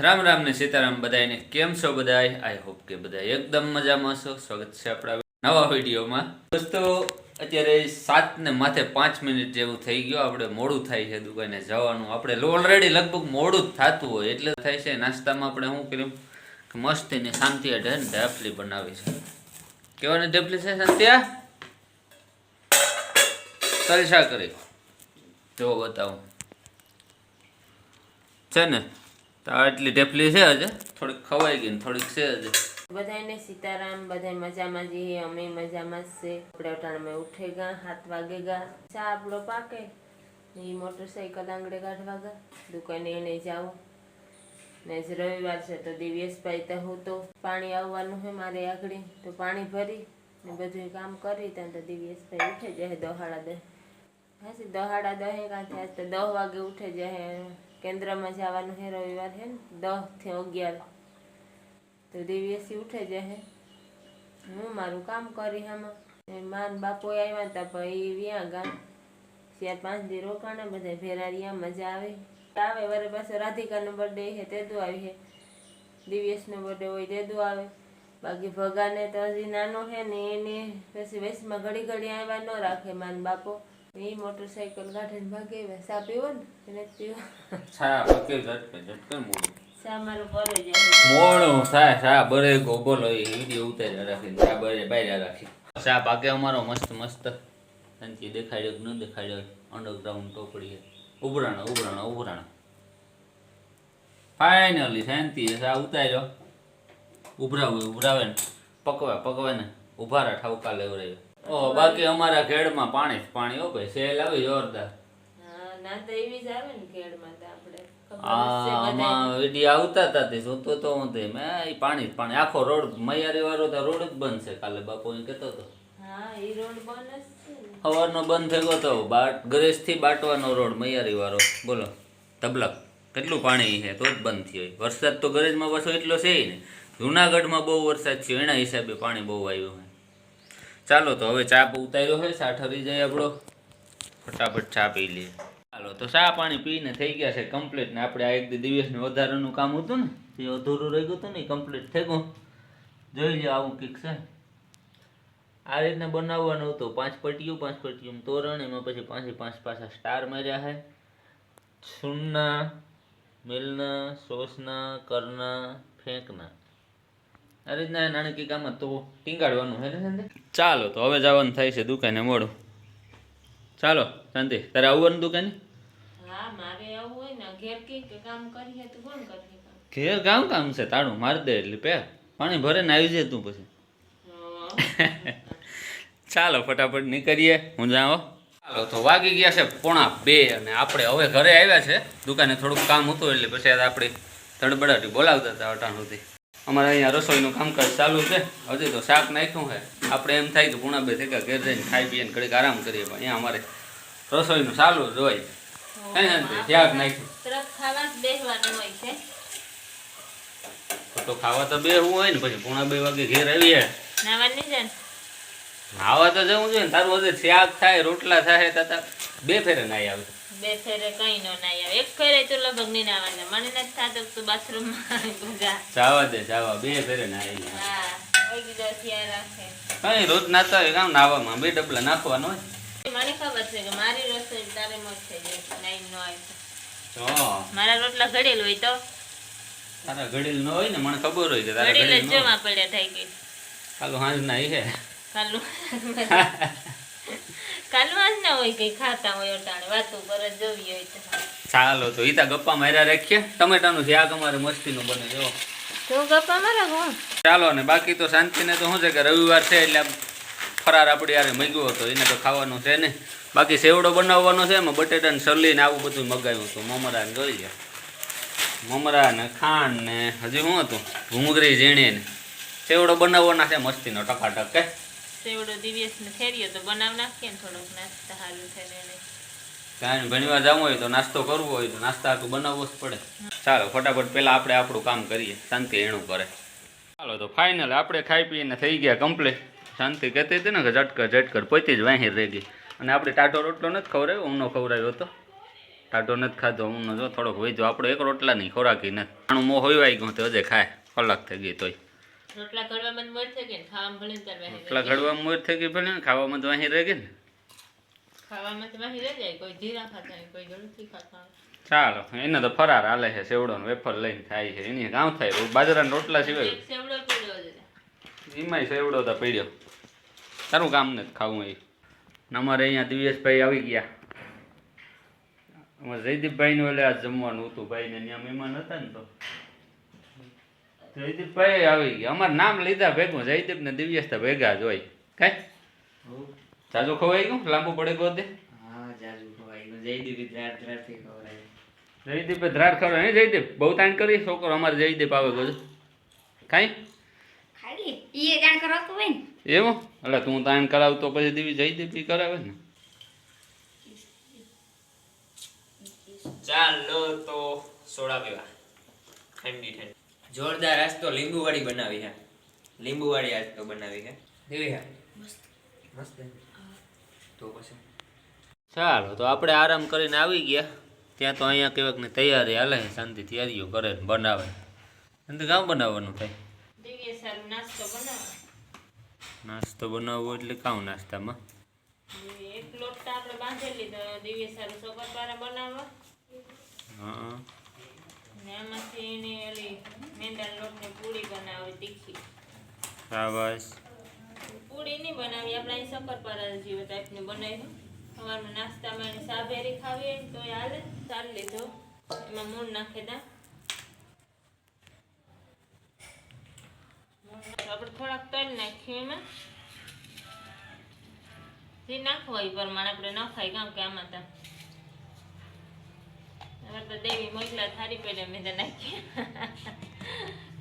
રામ રામ ને સીતારામ બધાને કેમ છો બધાય? આઈ હોપ કે બધા એકદમ મજામાં છો. સ્વાગત છે આપણા નવા વિડીયોમાં. દોસ્તો, અત્યારે સાત ને માથે પાંચ મિનિટ જેવું થઈ ગયો. આપણે મોડું થાય છે દુકાને જવાનું. આપણે ઓલરેડી લગભગ મોડું જ થતું હોય. એટલે થાય છે નાસ્તામાં આપણે શું કર્યું? કે મસ્તીની શાંતિ અઢે ને બનાવી છે. કેવાની ઢેપલી છે શાંતિયા? તલસા કરી. જો બતાવું. છે ને? આટલી ઢેફલી છે હજે. થોડીક ખવાઈ ગઈ ને થોડીક છે હજે. બધાને સીતારામ બધા મજામાં જઈએ અમે મજામાં જ છે. આપણે અટાણમાં ઉઠે ગા, હાથ વાગે ગા. ચા આપણો પાકે. એ મોટરસાઇકલ આંગળે કાઢવા ગા. દુકાને એને જાઓ. ને જ રવિવાર છે તો દિવ્યેશભાઈ તો હું તો પાણી આવવાનું છે મારે આગળ. તો પાણી ભરી ને બધું કામ કરી ત્યાં તો દિવ્યેશભાઈ ઉઠે જાય દહાડા દે હા દહાડા દહે કાંથી આજ તો દહ વાગે ઉઠે જાય કેન્દ્રમાં જવાનું છે રવિવાર છે ને? દસથી અગિયાર. તો દિવ્યસી ઉઠે જાય હું. મારું કામ કરી આમાં. માન બાપો આવ્યા હતા ભાઈ વ્યાં ગા. ચાર પાંચ દી રોકાણે બધા ભેરારિયા મજા આવે. આવે વરે પાછો રાધિકાનો બર્થડે છે તે દુ આવી છે દિવ્યેશનો બર્થડે હોય તે દુ આવે. બાકી ભગાને તો હજી નાનો છે ને એને પછી વેસમાં ઘડી ઘડી આવ્યા ન રાખે માન બાપો. એ મોટરસાઇકલ ગાઢન ભાગે આવ્યા સા પીવો ને? એને પીવો. છા પકે ઝટકે ઝટકે મોડું. સા મારું પરે જાય. મોડું થાય શા બરે ગો બોલો એ વીડિયો ઉતાર્યા રાખી શા બરે બાયરા રાખી. શા ભાગે અમારો મસ્ત મસ્ત. શાંતિ દેખાડ્યો કે ન દેખાડ્યો અંડરગ્રાઉન્ડ ટોપડી ઉભરાણા ઉભરાણા ઉભરાણા. ફાઇનલી શાંતિ શા ઉતાર્યો. ઉભરાવે ઉભરાવે ને પકવા પકવે ને ઉભારા ઠાવકા લેવરાયો ઓ બાકી અમારા ખેડમાં પાણી જ પાણી હો ભાઈ. સેલ આવી જોરદાર. હા ના તો એવી જ આવે ને તો આપણે. બધાય. આમાં વીડિયો આવતા હતા તે જોતો તો હું તે મેં એ પાણી જ પાણી. આખો રોડ મૈયારી વાળો તો રોડ જ બંધ છે કાલે બાપુ કહેતો હતો હા એ રોડ બંધ સવારનો બંધ થઈ ગયો તો બાટ ગરેજથી બાટવાનો રોડ મૈયારી વાળો. બોલો તબલક કેટલું પાણી છે? તો જ બંધ થયો વરસાદ તો ગરેજમાં પાછો એટલો છે ને. જુનાગઢમાં બહુ વરસાદ થયો. એના હિસાબે પાણી બહુ આવ્યું ચાલો તો હવે ચા ઉતાર્યો હોય ચા ઠરી જાય આપણો. ફટાફટ ચા પી લઈએ. ચાલો તો ચા પાણી પીને થઈ ગયા છે કમ્પ્લીટ ને આપણે આ એક દિવસનું વધારાનું કામ હતું ને, એ અધૂરું રહી ગયું હતું ને કમ્પ્લીટ થઈ ગયું. જોઈ લો આવું કંઈક છે. આ રીતના બનાવવાનું હતું. પાંચ પટ્ટીઓ પાંચ પટ્ટીઓ તોરણ, એમાં પછી પાંચે પાંચ પાછા સ્ટાર માર્યા છે. સુન્ના મિલના, સોસના, કરના, ફેંકના. આ રીતના નાની કંઈક તો ટીંગાડવાનું હે ને સંદે ચાલો તો હવે જવાનું થાય છે દુકાને મોડું. ચાલો શાંતિ. તારે આવવાનું દુકાને? હા મારે આવું હોય ને. ઘેર કે કામ કરીએ તો કોણ કરીએ કામ? ઘેર કામ કામ છે તાળું મારી દે એટલે પે. પાણી ભરે ને આવી જાય તું પછી. ચાલો ફટાફટ નીકળીએ. હું જાઓ ચાલો તો વાગી ગયા છે પોણા બે અને આપણે હવે ઘરે આવ્યા છે. દુકાને થોડુંક કામ હતું એટલે પછી આપણે તડબડાટી બોલાવતા હતા અટાણ સુધી. અમારે અહીંયા રસોઈનું કામકાજ ચાલુ છે. હજી તો શાક નાખ્યું છે. આપણે એમ થાય કે પૂણા બે થેકા ઘેર જઈને ખાઈ પીએ ને ઘડીક આરામ કરીએ પણ અહીંયા અમારે રસોઈનું ચાલુ જ હોય. કઈ નથી શાક નાખ્યું. તો ખાવા તો બે હું હોય ને પછી પૂણા બે વાગે ઘેર આવીએ. નાવા તો જવું જોઈએ ને તારું હજી શાક થાય રોટલા થાય તાતા બે ફેરે નાઈ આવે. બે ફેરે કઈ નો નાઈ આવે. એક ફેરે તો લગભગ નહીં નાવાના. મને નથી થતું તું બાથરૂમમાં ભગા જાવા દે જાવા. બે ફેરે નાઈ. હા થયા કઈ રોજ નાતા હોય કામ નાવામાં? બે ડબલા નાખવાનો હોય? મને ખબર છે કે મારી રસોઈ તારે મોજ થઈ જાય નાઈ નો આવે મારા રોટલા ઘડેલ હોય તો? તારા ઘડેલ ન હોય ને મને ખબર હોય કે તારા ઘડેલ જમા પડ્યા થઈ ગઈ કાલુ હાંજ ના હે. કાલું કાલું આજ ના હોય કઈ ખાતા હોય અટાણે વાતો કરે જોવી હોય તો. ચાલો તો ઈતા ગપ્પા માર્યા રાખીએ. ટમેટાનું શાક અમારે મસ્તીનું બને જો. તું ગપ્પા મારા ચાલો ને બાકી તો શાંતિને તો શું છે કે રવિવાર છે એટલે ફરાર આપણી યારે મગ્યો હતો એને તો ખાવાનું છે ને. બાકી સેવડો બનાવવાનો છે એમાં બટેટા ને સલી ને આવું બધું મગાવ્યું હતું મમરા ને જોઈ લે મમરા ને ખાંડ ને હજી શું હતું? ભૂંગળી ઝીણી ને. સેવડો બનાવવાના છે મસ્તીનો ટકાટક કે સેવડો દિવ્યેશ ને ફેર્યો તો બનાવ નાખીએ થોડોક નાસ્તા હાલું થઈને ને એને. ત્યાં ઘણી જવું હોય તો નાસ્તો કરવો હોય તો નાસ્તા આટલું બનાવવો જ પડે. ચાલો, ફટાફટ પહેલાં આપણે આપણું કામ કરીએ. શાંતિ એનું કરે. ચાલો, તો ફાઇનલ આપણે ખાઈ પીને થઈ ગયા કમ્પ્લીટ શાંતિ કહેતી હતી ને કે ઝટકર ઝટકર પોતી જ વાહી રહી ગઈ. અને આપણે ટાટો રોટલો નથી ખવડાવ્યો, ઊનો ખવડાવ્યો હતો. ટાઢો નથી ખાધો ઊંડો જો થોડોક વૈજો આપણો એક રોટલા નહીં ખોરાકી નથી. આણું મોં હોય ગયું તો હજે ખાય કલાક થઈ ગઈ તોય. રોટલા ઘડવામાં મર થઈ ગઈ ને ખાવામાં ભલે ને તાર એટલા ઘડવામાં મોર થઈ ગઈ ભલે ને ખાવામાં તો અહીં રહી ગઈ ને. ખાવામાં તો વાહી રહી જાય કોઈ જીરા ખાતા હોય કોઈ ગળુથી ખાતા ચાલો એને તો ફરાર હાલે છે સેવડો વેફર લઈને ખાય છે એની કામ થાય બાજરાના રોટલા સિવાય સેવડો પીડ્યો એમાંય સેવડો તો પડ્યો તારું કામ નથી ખાવું એ. અમારે અહીંયા દિવ્યેશભાઈ આવી ગયા. અમારે જયદીપભાઈ ને ઓલે આ જમવાનું હતું ભાઈ ને ત્યાં મહેમાન હતા ને તો. જયદીપભાઈ આવી ગયા અમારે નામ લીધા ભેગું. જયદીપ ને દિવ્યસ્થા ભેગા જ હોય. કાંઈ? જાજુ ખવાઈ ગયું? લાંબુ પડે ગોદે હા જાજુ ખવાય ગયું. જયદીપ ધ્રાડ ખરો હે જયદીપ? બહુ તાણ કરી. છોકરો અમારે જયદીપ આવે હોય ને? એવું? એટલે તું તાણ કરાવતો પછી દીવી જયદીપ ઈ કરાવે ને? ચાલો તો સોડા પીવા. ઠંડી ઠંડી. જોરદાર આજ તો લીંબુ વાળી બનાવી છે લીંબુ વાળી આજ તો બનાવી છે કેવી છે મસ્ત. તો પછી? ચાલો તો આપણે આરામ કરીને આવી ગયા. ત્યાં તો અહીંયા કેવાક ને તૈયારી હાલે છે શાંતિ તૈયારીઓ કરે ને બનાવે. તો કામ બનાવવાનું થાય? નાસ્તો બનાવો. નાસ્તો બનાવવો એટલે કામ નાસ્તામાં? એક લોટ આપણે બાંધેલી તો દિવ્ય સારું સોગરપારા બનાવવા. હા. ને આમાંથી એની ઓલી મેંદાના લોટની પૂરી બનાવી તીખી. શાબાશ પૂરી નહીં બનાવી આપણે અહીં શક્કરપારા જેવા ટાઈપની બનાવી સવારમાં નાસ્તામાં એની સાભેરી ખાવી હોય ને હાલે ચાલ લીધો. એમાં મૂળ નાખી દા. આપણે થોડાક તલ નાખીએ એમાં. જે નાખવા એ પ્રમાણે આપણે ન કારણ કે આમાં તો હવે તો દેવી મોકલા થારી પેલે મેં તો નાખ્યા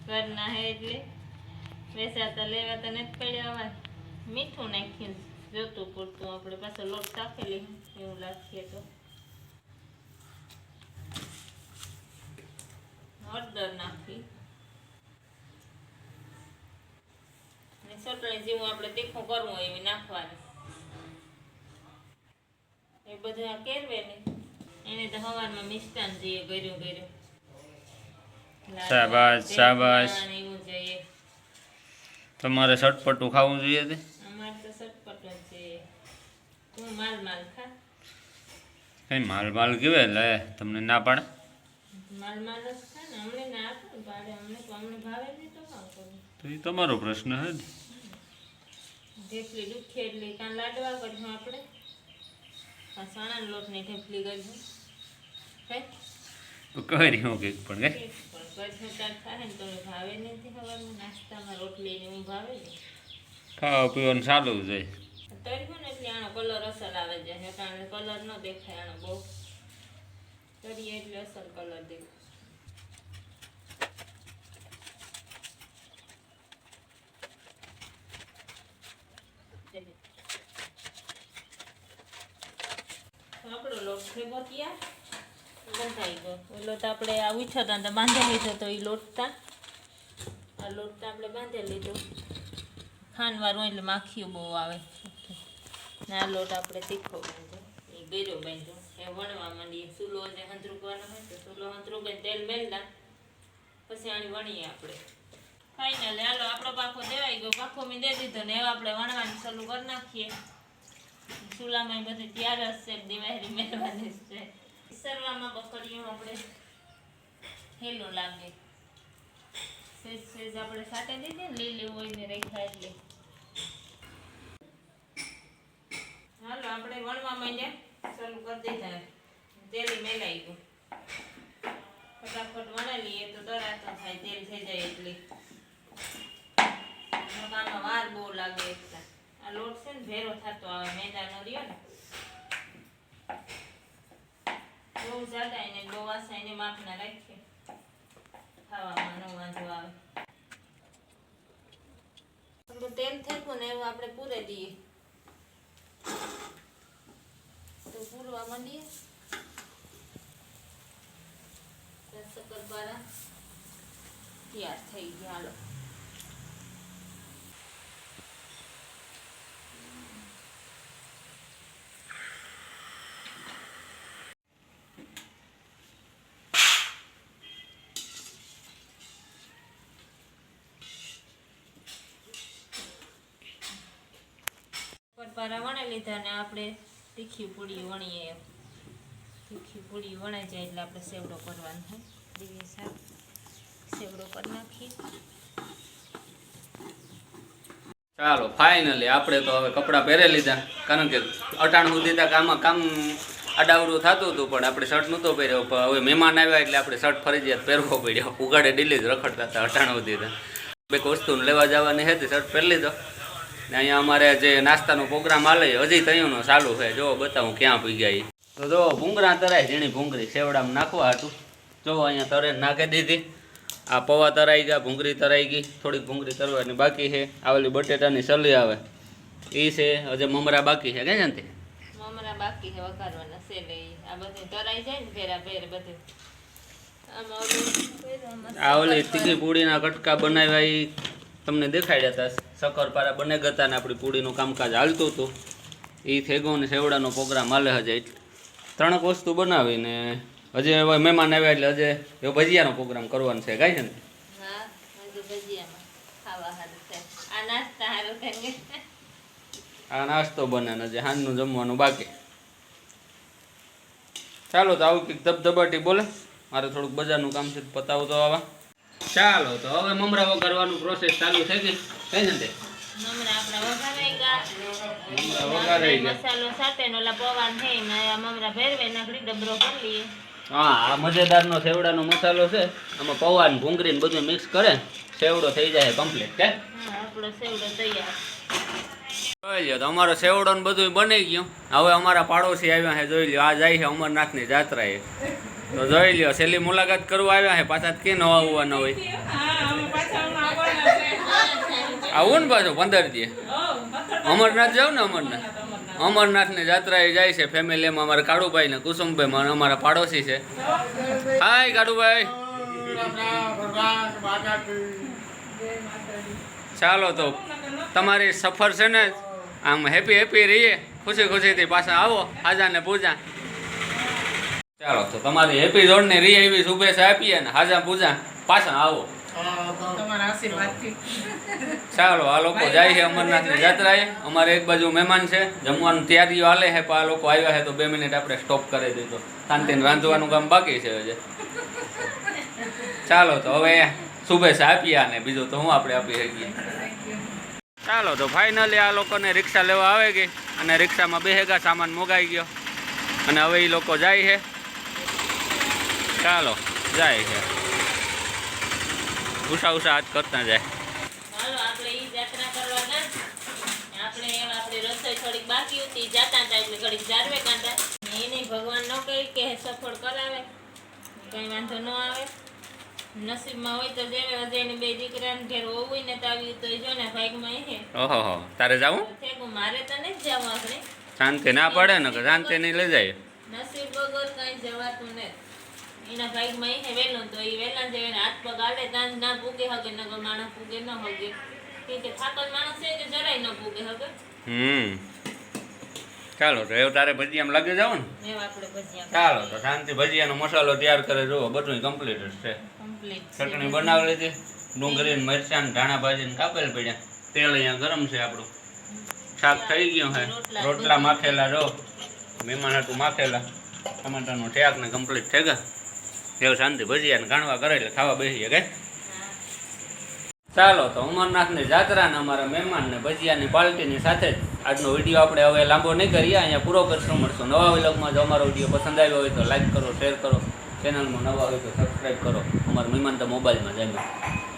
ઘરના હે એટલે. વેચાતા લેવા તો નથી પડ્યા આવા મીઠું નાખ્યું જોતું પૂરતું. આપણે પાછો લોટ તાપેલી એવું લાગીએ તો. હળદર નાખી. ને ચટણી જેવું આપણે તીખું કરવું એવી નાખવાની. એ બધું આ કેરવે ને એને તો સવારમાં મિષ્ટાન જઈએ કર્યું. કર્યું શાબાશ, શાબાશ. તમારે સટપટું ખાવું જોઈએ તે? અમારે તો સટપટ છે. તું માલ માલ ખા. કઈ માલ માલ કેવે? લે તમને ના પાડે? માલ માલ જ ખા ને. અમને ના પાડે. અમને તો હમણે ભાવે નહીં તો કામ તો એ તમારો પ્રશ્ન હે જેટલી દુખી એટલે કાં લાડવા કરશું આપણે? આ ચણાના લોટની ઢેફલી તો કરી હું પણ કઈ પણ થાય ને તો ભાવે નથી ખબરમાં નાસ્તામાં રોટલી ને હું ભાવે ને. ખાવા પીવાનું ચાલુ જ હોય. તળ્યું ને એટલે આનો કલર અસર આવે છે. કારણ કલર ન દેખાય આનો બહુ. તળીએ એટલે અસલ કલર દેખાય આપણો લોટ ભેગો ત્યાં બંધાઈ ગયો. એ તો આપણે આ ઉછો તો બાંધી લીધો તો એ લોટતા. આ લોટતા આપણે બાંધી લીધો. ખાંડવાળું એટલે માખીઓ બહુ આવે. ને આ લોટ આપણે તીખો બાંધ્યો. એ ગેરો બાંધ્યો. એ વણવા માંડીએ. ચૂલો જે હંતરૂકવાનો હોય તો ચૂલો હંતરૂકે તેલ મેલતા. પછી આની વણીએ આપણે. ફાઇનલ હાલો, આપણો પાખો દેવાઈ ગયો. પાખો મેં દે દીધો ને હવે આપણે વણવાની ચાલુ કરી નાખીએ. ચૂલામાં બધી તૈયાર જ છે, દિવાળી મેળવાની છે. સરવામાં બકરીઓ આપણે હેલું લાગે. સેજ સેજ આપણે સાટે દીધી ને, લીલી હોય ને રેખા એટલે. હાલો, આપણે વણવા માંડ્યા ચાલુ કરી દીધા. તેલ મેલાઈ ગયું ફટાફટ વણી લઈએ તો તરાતો થાય, તેલ થઈ જાય એટલે. આમાં વાર બહુ લાગે એટલા. આ લોટ છે ને ભેરો થતો આવે મેદાનો રહ્યો ને. બહુ જાડા એને, બહુ વાસા એને માપના રાખીએ. ખાવામાં ન વાંધો આવે. તેલ થયું ને એવું આપણે પૂરે દઈએ. તો પૂરવા માંડીએ. શક્કરપારા તૈયાર થઈ ગયા હાલો. શક્કરપારા વણી લીધા ને આપણે તીખી પૂડી વણીએ. તીખી પૂડી વણાઈ જાય એટલે આપણે સેવડો કરવાનો થાય દિવ્ય સાહેબ સેવડો કરી નાખીએ. ચાલો ફાઇનલી આપણે તો હવે કપડાં પહેરી લીધા. કારણ કે અટાણ સુધી કામમાં કામ અડાવડું થતું હતું, પણ આપણે શર્ટ નહોતો પહેર્યો. પણ હવે મહેમાન આવ્યા એટલે આપણે શર્ટ ફરજિયાત પહેરવો પડ્યો. ઉગાડે ડીલી જ રખડતા હતા અટાણ સુધી બે વસ્તુ લેવા જવાની હતી શર્ટ પહેરી લીધો. ને અહીંયા અમારે જે નાસ્તાનો પ્રોગ્રામ હાલે હજી તૈયારનો ચાલુ છે. જો બતાવું ક્યાં પી ગયા તો જો ભૂંગરા તરાય ઝીણી ભૂંગળી સેવડામાં નાખવા હતું. જો અહીંયા તરે નાખી દીધી. આ પૌવા તરાઈ ગયા ભૂંગળી તરાઈ ગઈ. થોડીક ભૂંગળી તરવાની બાકી છે. આવેલી બટેટાની સલી આવે. એ છે હજે મમરા બાકી છે કે જાણતી મમરા બાકી છે વઘારવાના ઈ. આ બધું તરાઈ જાય ને ભેરા ભેર બધું. આ ઓલી તીખી પૂડીના કટકા બનાવ્યા તમને દેખાડ્યા હતા શક્કરપારા બને ગતા ને આપણી પૂડીનું કામકાજ હાલતું હતું. એ થેગો ને સેવડાનો પ્રોગ્રામ હાલે હજે એટલે. ત્રણેક વસ્તુ બનાવીને હજે હવે મહેમાન આવ્યા એટલે હજે એ ભજીયાનો પ્રોગ્રામ કરવાનો છે. ગાય છે ને? આ નાસ્તો બને ને હજે હાનનું જમવાનું બાકી. ચાલો તો આવું કંઈક ધબધબાટી બોલે. મારે થોડુંક બજારનું કામ છે પતાવું તો આવા. ચાલો તો હવે મમરા વગાડવાનું પ્રોસેસ ચાલુ થઈ ગઈ કઈ નથી મમરા આપણા વઘારાઈ ગયા. વઘારાઈ ગયા. મસાલો સાથે ને ઓલા પવાન ને મમરા ભેરવે નાખડી ડબરો કરી લઈએ હા આ મજેદારનો સેવડાનો મસાલો છે. આમાં પૌવા ને ભૂંગળી ને બધું મિક્સ કરે. સેવડો થઈ જાય કમ્પ્લીટ કે? આપણો સેવડો તૈયાર. જોઈ લ્યો તો અમારો સેવડો ને બધું બની ગયું. હવે અમારા પાડોશી આવ્યા છે જોઈ લ્યો આ જાય છે અમરનાથની જાત્રાએ. તો જોઈ લ્યો, છેલ્લી મુલાકાત કરવા આવ્યા છે પાછા કે નવા આવવાના હોય? આવું ને પાછું, પંદર દી અમરનાથ જાવ ને અમરનાથ? અમરનાથની જાત્રાએ જાય છે ફેમિલીમાં અમારા કાળુભાઈ ને કુસુમભાઈ અમારા પાડોશી છે. હાય, કાળુભાઈ. ચાલો તો, તમારી સફર છે ને આમ હેપી હેપી રહીએ. ખુશી ખુશીથી પાછા આવો આજા ને પૂજા. ચાલો તો તમારી હેપી જોડને રી એવી શુભેચ્છા આપીએ ને હાજા પૂજા. પાછા આવો. ચાલો આ લોકો જાય છે અમરનાથની જાત્રાએ. અમારે એક બાજુ મહેમાન છે જમવાનું તૈયારીઓ હાલે છે પણ આ લોકો આવ્યા છે તો બે મિનિટ આપણે સ્ટોપ કરી દીધો. શાંતિને રાંધવાનું કામ બાકી છે હજે. ચાલો તો હવે શુભેચ્છા આપીએ અને બીજું તો હું આપણે આપી શકીએ. ચાલો તો ફાઇનલી આ લોકોને રિક્ષા લેવા આવે ગઈ અને રિક્ષામાં બેહેગા સામાન મોગાઈ ગયો. અને હવે એ લોકો જાય છે. ચાલો જાય છે. ઉષા ઉષા હાથ કરતા જાય. હાલો આપણે ઈ જાત્રા કરવાના. આપણે આપણી રસોઈ થોડીક બાકી હતી જાતા હતા એટલે ઘડીક જારવે કાંતા એને ભગવાન ન કહી કે સફળ કરાવે. કંઈ વાંધો ન આવે. નસીબમાં હોય તો જેવે હજે બે દીકરાને ઘેર હોવું ને તો આવ્યું તો જો ને ભાગમાં એ ઓહો તારે જાવું? થેગું મારે તો નહીં જવું આપણે. શાંતિ ના પડે ને શાંતિ નહીં લઈ જાય. નસીબ વગર કઈ જવાતું નથી. એના ભાગમાં એને વહેલું તો એ વહેલા જ એને હાથ પગ હાલે ત્યાં ના પૂગે હગે નગર માણસ પૂગે ન હગે. કે થાકલ માણસ છે કે જરાય ન પૂગે હગે? હમ. ચાલો તો એવું તારે ભજીયામાં લાગી જાવ ને? ચાલો તો શાંતિ ભજીયાનો મસાલો તૈયાર કરે જુઓ બધું કમ્પ્લીટ જ છે. ચટણી બનાવી લીધી ડુંગળી ને મરચાં ને ધાણા ભાજી ને કાપેલ પડ્યા. તેલ અહીંયા ગરમ છે આપણું. શાક થઈ ગયું હે. રોટલા. રોટલા માખેલા જો મહેમાન હતું માખેલા. ટમાટાનું ઠેક ને કમ્પ્લીટ થઈ ગયા. એવું શાંતિ ભજીયા ને ગાણવા કરે એટલે ખાવા બેસીએ, કે? ચાલો, તો અમરનાથની જાત્રાને અમારા મહેમાનને ભજીયાની પાર્ટીની સાથે જ આજનો વીડિયો આપણે હવે લાંબો નહીં કરીએ, અહીંયા પૂરો કરશું, મળશું. નવા વ્લોગમાં જો અમારો વીડિયો પસંદ આવ્યો હોય તો લાઈક કરો શેર કરો. ચેનલમાં નવા હોય તો સબસ્ક્રાઈબ કરો. અમારા મહેમાન તો મોબાઈલમાં જાય